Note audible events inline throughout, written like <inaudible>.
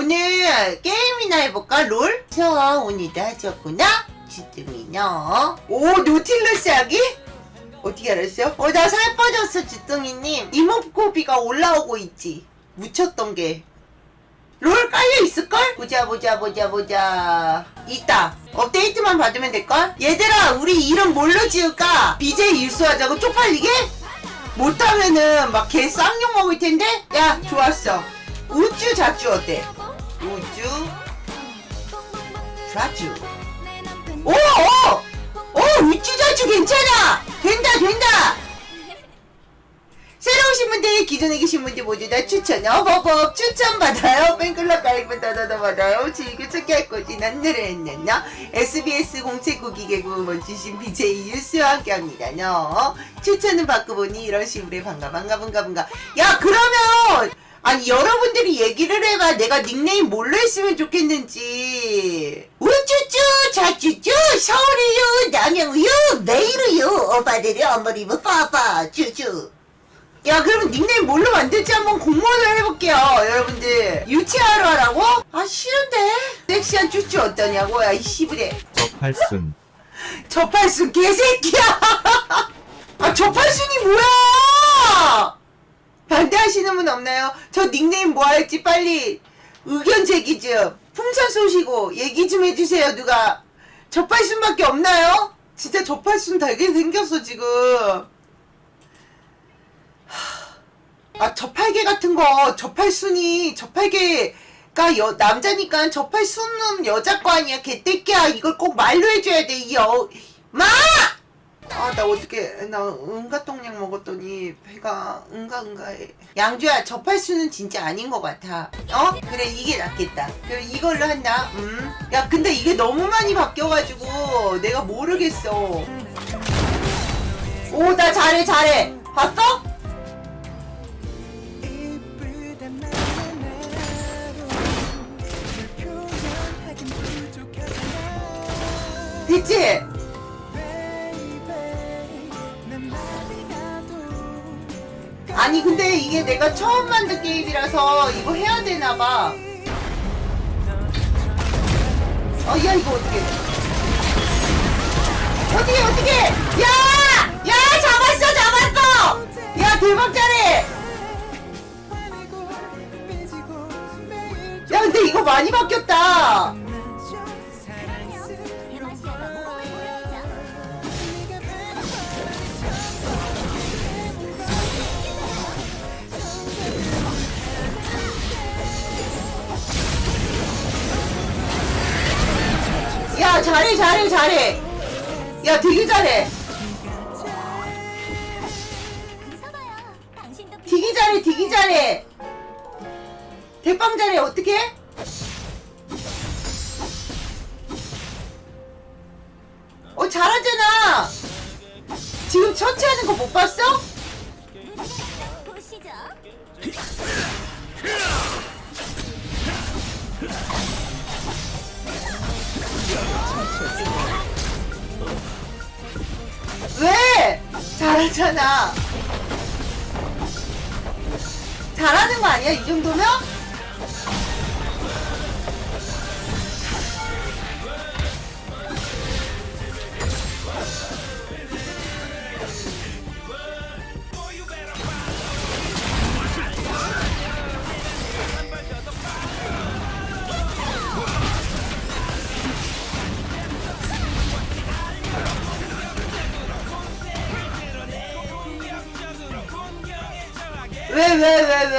오늘 게임이나 해볼까? 롤? 저 오늘도 하셨구나? 주둥이녀. 오 노틸러스 하기? 어떻게 알았어요? 어 나 살 빠졌어 주둥이님. 이목구비가 올라오고 있지. 묻혔던 게. 롤 깔려 있을걸? 보자 보자 보자 보자. 있다. 업데이트만 받으면 될걸? 얘들아 우리 이름 뭘로 지을까? BJ 일수하자고 쪽팔리게? 못하면은 막 개 쌍욕 먹을 텐데? 야 좋았어. 우쭈 자쭈 어때? 우쭈 자쭈. 오! 오! 오! 우쭈 자쭈 괜찮아! 된다 된다! 새로 오신 분들, 기존에 계신 분들 모두 다 추천, 어버버 추천받아요. 팬클럽 가입은 더더더 받아요. 즐겨 찾기 할 거지. 난 늘어냈냐? SBS 공채국 기계구 멋지신 BJ 유스와 함께 합니다. 너 추천은 받고 보니 이런 식으로 반가, 반가, 반가, 반가. 야, 그러면! 아니, 여러분들이 얘기를 해봐. 내가 닉네임 뭘로 했으면 좋겠는지. 우쭈쭈, 자쭈쭈, 서울이유, 남양우유, 매일우유, 오빠들이 엄머리부 빠빠, 쭈쭈. 야 그러면 닉네임 뭘로 만들지? 한번 공모를 해볼게요 여러분들. 유치하러 하라고? 아 싫은데? 섹시한 쭈쭈 어떠냐고? 야이 씨부레. 저팔순. <laughs> 저팔순 개새끼야. <laughs> 아 저팔순이 뭐야 반대하시는 분 없나요? 저 닉네임 뭐 할지 빨리 의견 제기 좀 풍선 쏘시고 얘기 좀 해주세요 누가 저팔순밖에 없나요? 진짜 저팔순 되게 생겼어 지금 아 저팔계 같은 거 저팔순이 저팔계가 여, 남자니까 저팔순은 여자 거 아니야 개떼끼야 이걸 꼭 말로 해줘야 돼이 여... 마! 아 나 어떻게 나 응가똥약 먹었더니 배가 응가응가해. 양주야 저팔순은 진짜 아닌 것 같아. 어? 그래 이게 낫겠다. 그럼 이걸로 한다. 음야 근데 이게 너무 많이 바뀌어가지고 내가 모르겠어. 오 나 잘해 잘해. 봤어? 됐지? 아니 근데 이게 내가 처음 만든 게임이라서 이거 해야 되나 봐. 어야 이거 어떻게 어떻게 어떻게? 야! 야 잡았어 잡았어! 야 대박 잘해! 야 근데 이거 많이 바뀌었다 야 잘해 잘해 잘해 야 되게 잘해 되게 잘해 되게 잘해 대빵 잘해 어떻게 어 잘하잖아 지금 처치하는 거 못 봤어? 보시죠. 왜? 잘하잖아. 잘하는 거 아니야? 이 정도면?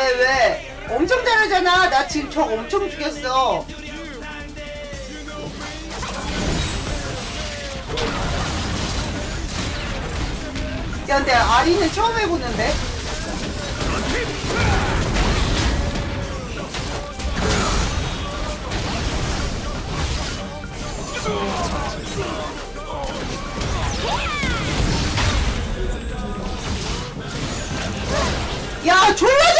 왜, 왜? 엄청 잘하잖아. 나 지금 적 엄청 죽였어. 야, 근데 아리는 처음 해보는데? 야, 졸라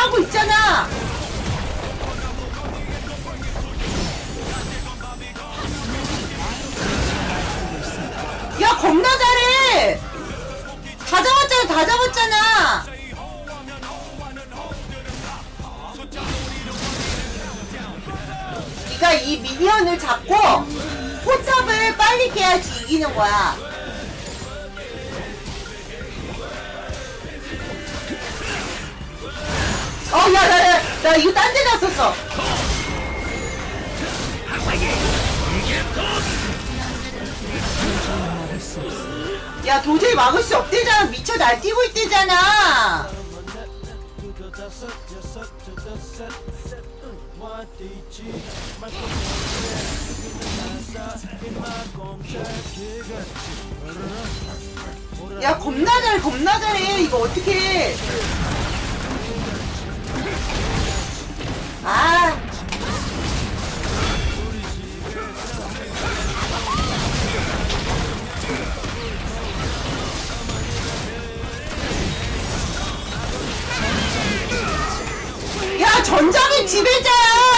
잘하고 있잖아. 야 겁나 잘해. 다 잡았잖아, 다 잡았잖아. 네가 이 미니언을 잡고 포탑을 빨리 깨야지 이기는 거야. 어, 야, 야, 야, 나 이거 딴데 놨었어. 야, 도저히 막을 수 없대잖아. 미쳐 날뛰고 있대잖아. 야, 겁나 잘해, 겁나 잘해. 이거 어떻게 아. 야, 전장의 지배자야!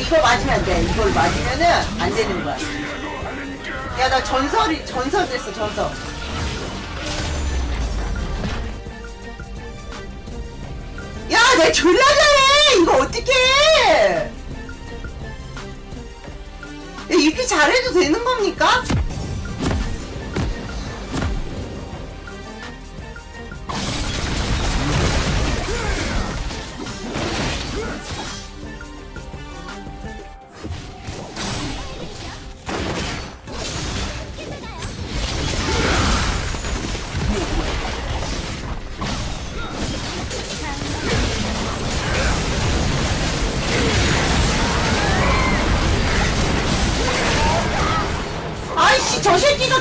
이거 맞으면 안 돼. 이걸 맞으면은 안 되는 거야. 야, 나 전설이, 전설 됐어, 전설. 야, 내 졸라 잘해! 이거 어떡해! 야, 이렇게 잘해도 되는 겁니까?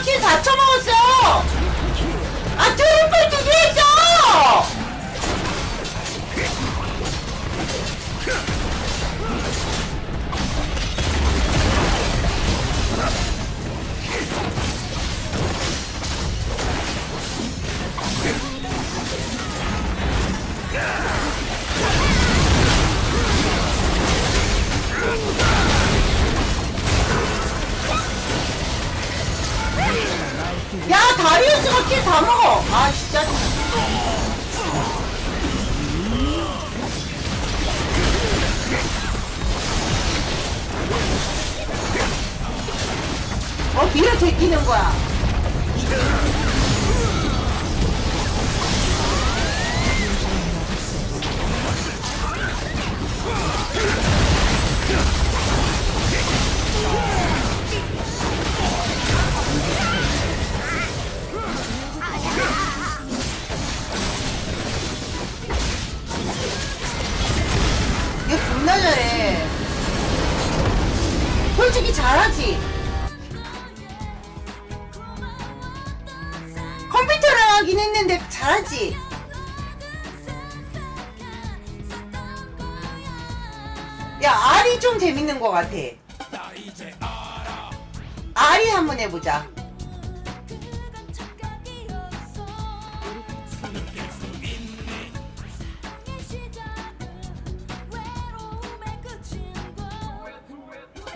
킬 다 쳐먹 어, 밀어 제끼는 거야. 얘 존나 잘해. 솔직히 잘하지. 좀 재밌는 것 같아. 알이 한번 해보자.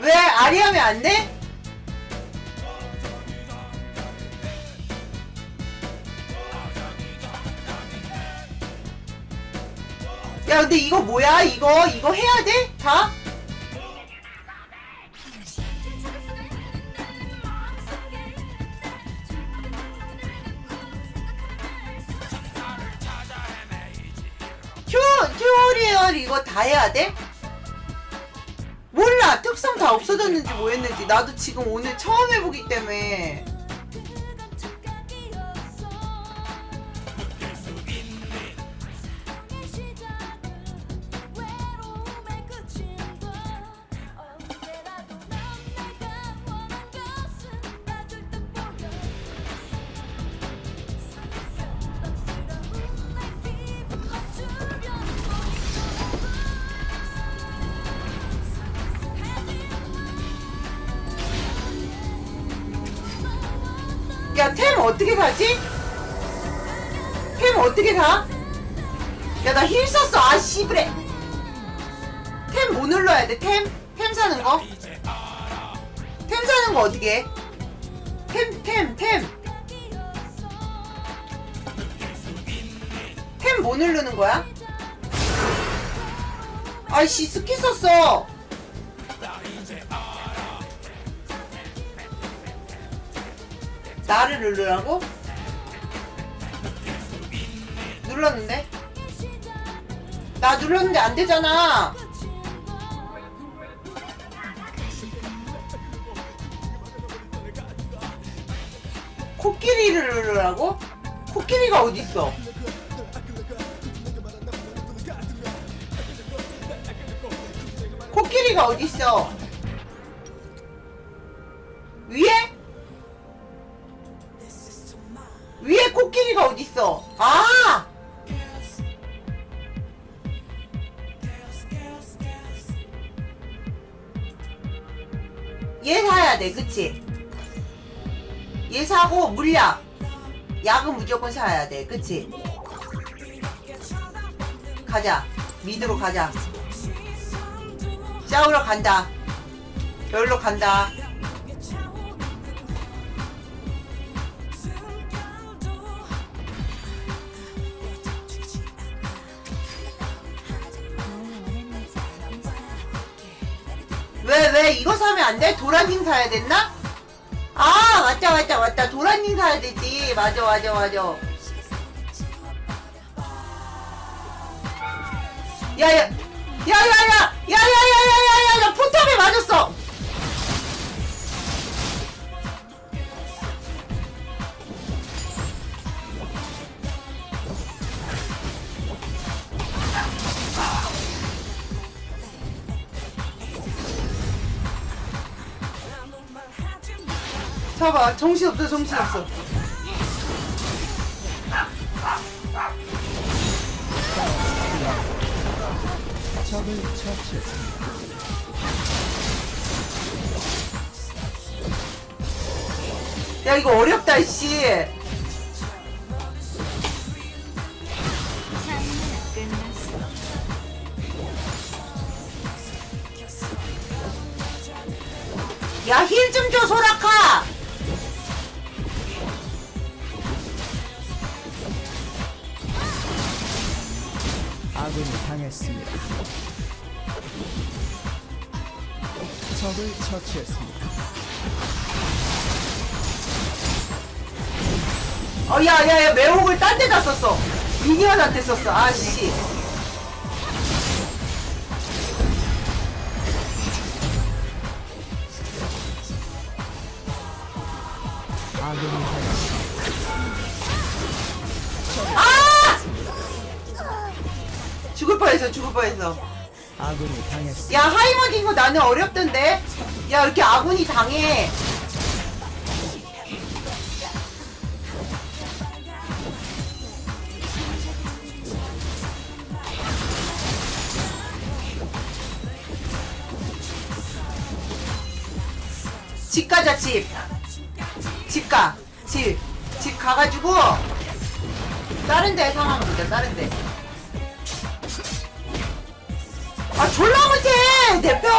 왜 알이 하면 안 돼? 야 근데 이거 뭐야 이거 이거 해야 돼? 다? 다 해야 돼? 몰라. 특성 다 없어졌는지 뭐였는지. 나도 지금 오늘 처음 해보기 때문에 어떻게 가지? 템 어떻게 가? 야 나 힐 썼어 아 씨브레 템 뭐 눌러야 돼 템? 템 사는 거? 템 사는 거 어떻게 해? 템, 템, 템. 템 뭐 누르는 거야? 아이씨, 스킬 썼어. 나를 누르라고? 눌렀는데? 나 눌렀는데 안 되잖아. 코끼리를 누르라고? 코끼리가 어딨어? 코끼리가 어딨어? 위에? 얘 사야 돼, 그치? 얘 사고 물약 약은 무조건 사야 돼 그치? 가자 미드로 가자 싸우러 간다 여기로 간다 이거 사면 안 돼? 도라닝 사야 됐나? 아 맞다 맞다 맞다 도라닝 사야 되지 맞아 맞아 맞아 야야 야야야 야야야야야야 포탑에 맞았어 봐봐 정신 없어 정신 없어 적을 처치했습니다. 야 이거 어렵다 씨 아군이 당했습니다. 적을 처치했습니다. 어, 야, 야, 야, 매혹을 딴 데다 썼어. 미니언한테 썼어. 아씨. 아군이 뻔했어, 죽을 뻔했어. 아군이 당했습니다. 야, 하이머딩 거 나는 어렵던데? 야, 이렇게 아군이 당해. 집 가자, 집. 집 가. 집. 집 가가지고, 다른 데 상황 보자, 다른 데. 아 졸라 못해 대편!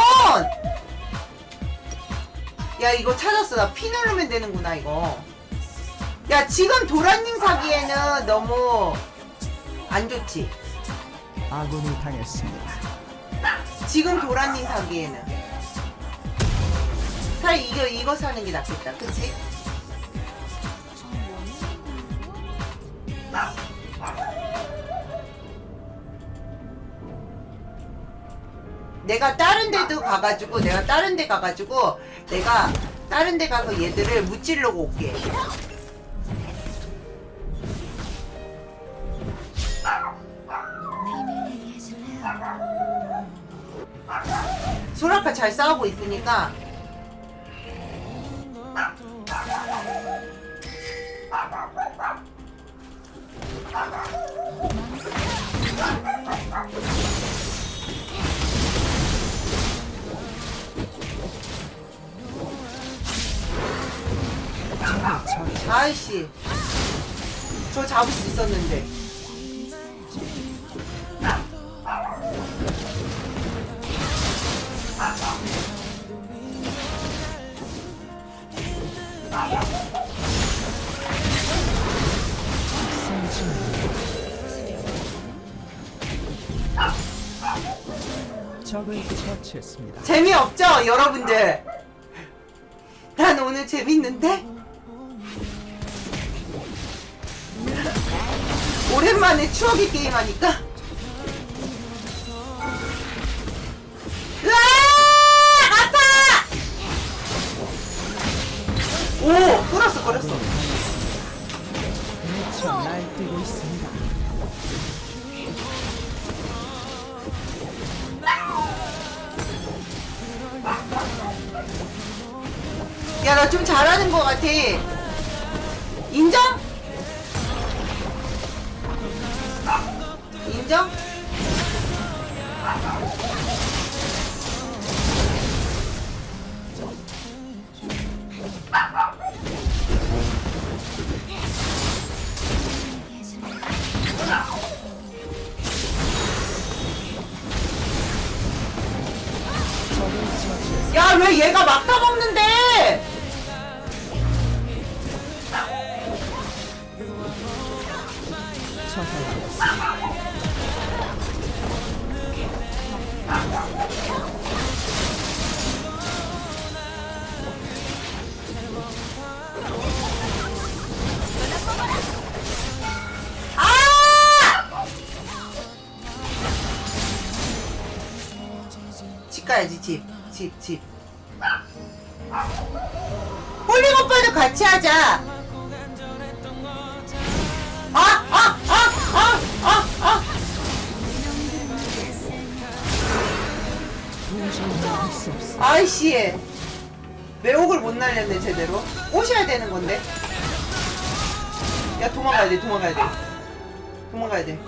야 이거 찾았어. 나 피 누르면 되는구나 이거. 야 지금 도란님 사기에는 너무 안 좋지? 아군이 당했습니다. 지금 도란님 사기에는. 차라리 이거 이거 사는 게 낫겠다 그치? 내가 다른 데도 가가지고 내가 다른 데 가가지고 내가 다른 데 가서 얘들을 무찌르고 올게. 소라카 잘 싸우고 있으니까 아 아이씨. 저 잡을 수 있었는데. 적을 처치했습니다. 재미없죠, 여러분들? 난 오늘 재밌는데? 오랜만에 추억의 게임 하니까. 으아! 아파! 오! 끌었어. 미쳐 날뛰고 있습니다. 야, 나 좀 잘하는 것 같아. 가야지, 집. 집, 집. 홀링 오빠도 같이 하자. 아, 아, 아, 아, 아, 아. 없습니다. 아이씨. 매혹을 못 날렸네, 제대로. 오셔야 되는 건데. 야, 도망가야 돼, 도망가야 돼. 도망가야 돼.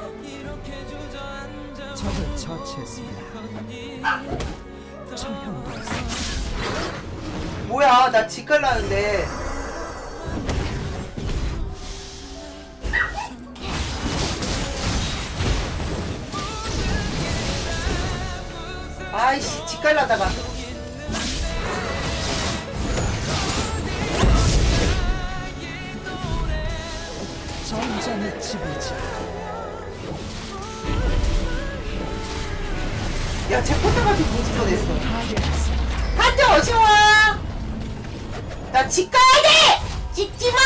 적을 처치했습니다. 뭐야, 나집 갈라는데. 아이씨, 집 갈라다가. 전장의 지배자. 야, 제 포탑한테 뒤질 뻔했어. 파괴했습니다. 한쪽 어시와! 나집 가야 돼! 찍지 마!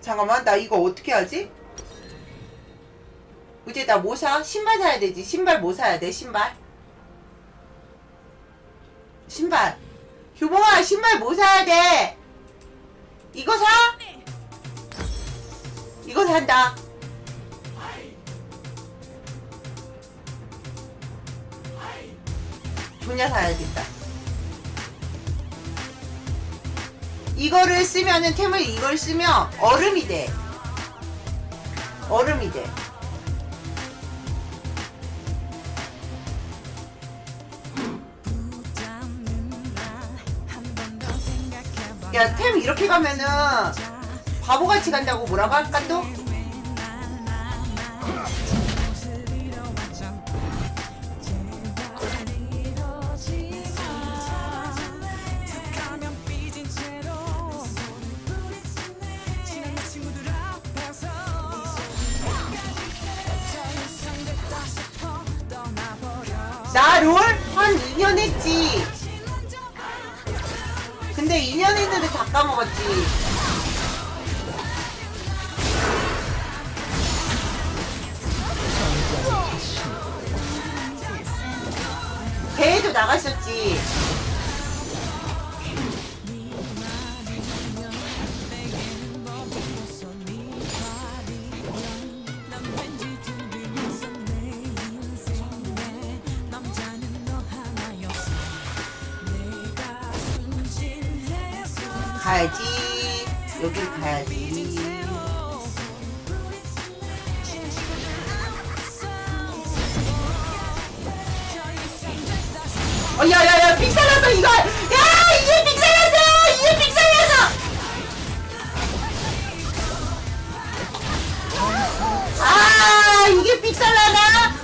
잠깐만, 나 이거 어떻게 하지? 이제 나 뭐 사? 신발 사야 되지. 신발 뭐 사야 돼? 신발. 신발. 효봉아, 신발 뭐 사야 돼? 이거 사? 이거 산다. 분야 사야겠다. 이거를 쓰면은 템을 이걸 쓰면 얼음이 돼. 얼음이 돼. 야, 템 이렇게 가면은 바보같이 간다고 뭐라고 할까 또? 나 롤 한 2년 했지. 근데 2년 했는데 다 까먹었지. 여길 가야지. 어, 야, 야, 야, 픽살났어, 이거! 야, 이게 픽살났어! 이게 픽살났어! 아, 이게 픽살나나?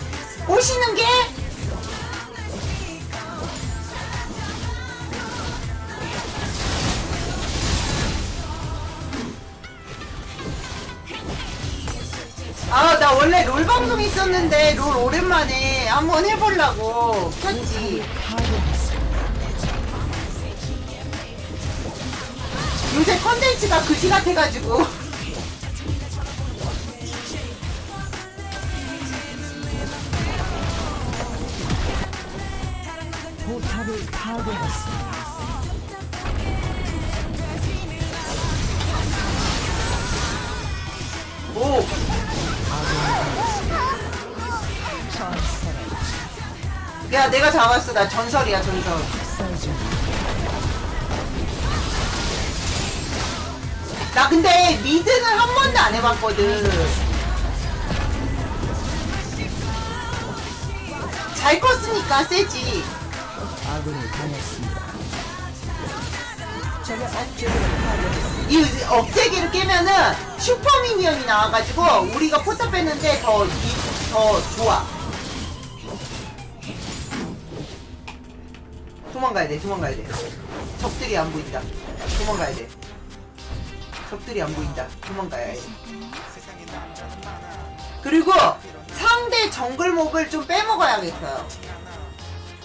오시는 게? 나 원래 롤 방송 있었는데, 롤 오랜만에 한번 해보려고 켰지. 요새 컨텐츠가 그지 같아가지고. 포탑을 파괴했습니다. 야, 내가 잡았어. 나 전설이야, 전설. 나 근데 미드는 한 번도 안 해봤거든. 잘 컸으니까 세지. 아군이 당했습니다. 적의 억제를 파괴했습니다. 이 억제기를 깨면은 슈퍼미니언이 나와가지고 우리가 포탑 뺐는데 더, 이- 더 좋아. 도망가야 돼, 도망가야 돼. 적들이 안 보인다. 도망가야 돼. 적들이 안 보인다. 도망가야 해. 그리고 상대 정글목을 좀 빼먹어야겠어요.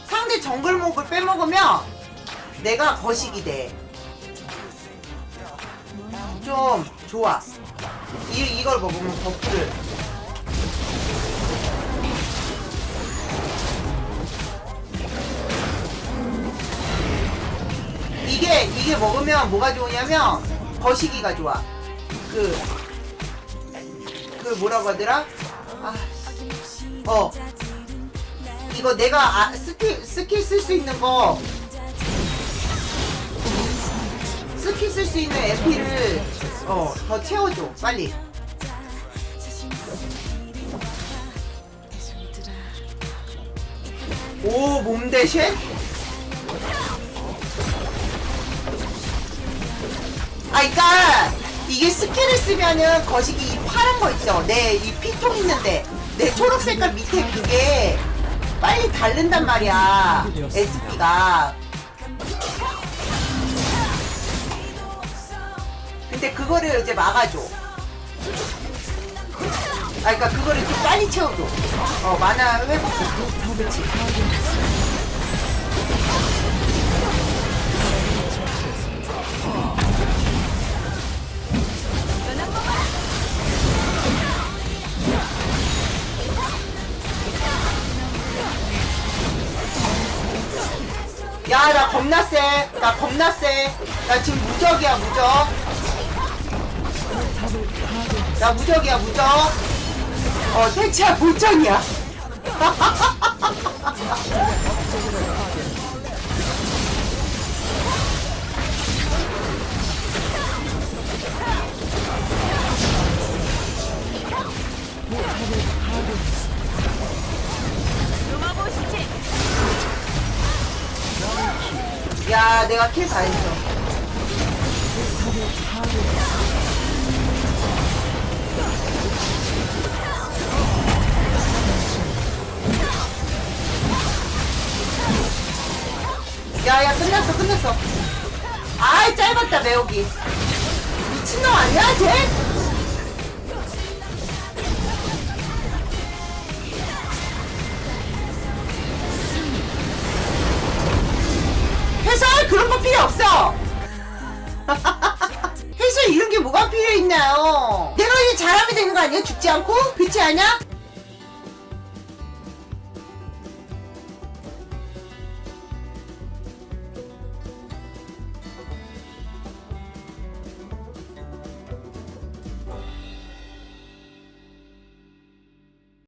상대 정글목을 빼먹으면 내가 거식이 돼. 좀 좋아. 이, 이걸 먹으면 버프를. 이게, 이게 먹으면 뭐가 좋으냐면, 거시기가 좋아. 그, 그 뭐라고 하더라? 아, 어. 이거 내가 아, 스킬, 스킬 쓸 수 있는 거, 스킬 쓸 수 있는 에피를 어 더 채워줘 빨리 오 몸대쉐 아 그니까 이게 스킬을 쓰면은 거시기 이 파란 거 있죠 내 이 피통 있는데 내 초록 색깔 밑에 그게 빨리 닳는단 말이야 SP가 근데 그거를 이제 막아줘. 아, 그니까 그거를 좀 빨리 채워줘. 어, 만화 회복. 그렇지. 겁나 세. 나 겁나 세. 나 지금 무적이야, 무적. 나 무적이야 무적 어 대치야 볼정이야 <laughs> 야 내가 킬 다 했어. 야야 끝났어 끝났어. 아이 짧았다 매우기. 미친놈 아니야 쟤? 나요? 내가 이제 잘하면 되는 거 아니야 죽지 않고? 그렇지 않아?